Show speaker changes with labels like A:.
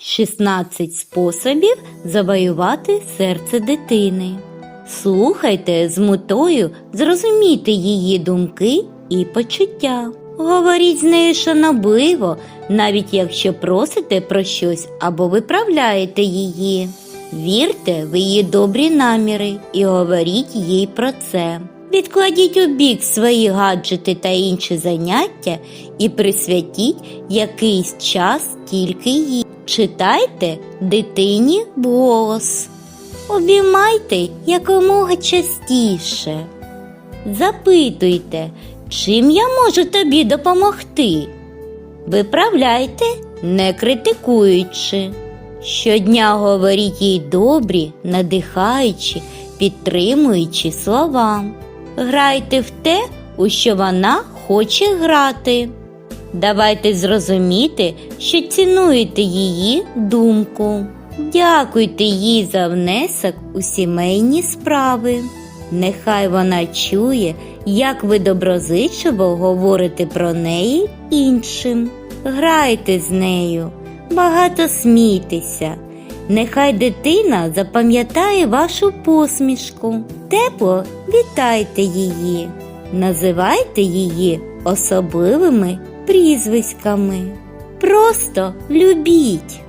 A: 16 способів завоювати серце дитини. Слухайте з метою зрозуміти її думки і почуття. Говоріть з нею шанобливо, навіть якщо просите про щось або виправляєте її. Вірте в її добрі наміри і говоріть їй про це. Відкладіть у бік свої гаджети та інші заняття і присвятіть якийсь час тільки їй. Читайте дитині вголос. Обіймайте якомога частіше. Запитуйте, чим я можу тобі допомогти. Виправляйте, не критикуючи. Щодня говоріть їй добрі, надихаючі, підтримуючи слова. Грайте в те, у що вона хоче грати. Давайте зрозуміти, що цінуєте її думку. Дякуйте їй за внесок у сімейні справи. Нехай вона чує, як ви доброзичливо говорите про неї іншим. Грайте з нею, багато смійтеся. Нехай дитина запам'ятає вашу посмішку. Тепло вітайте її, називайте її особливими прізвиськами. Просто любіть.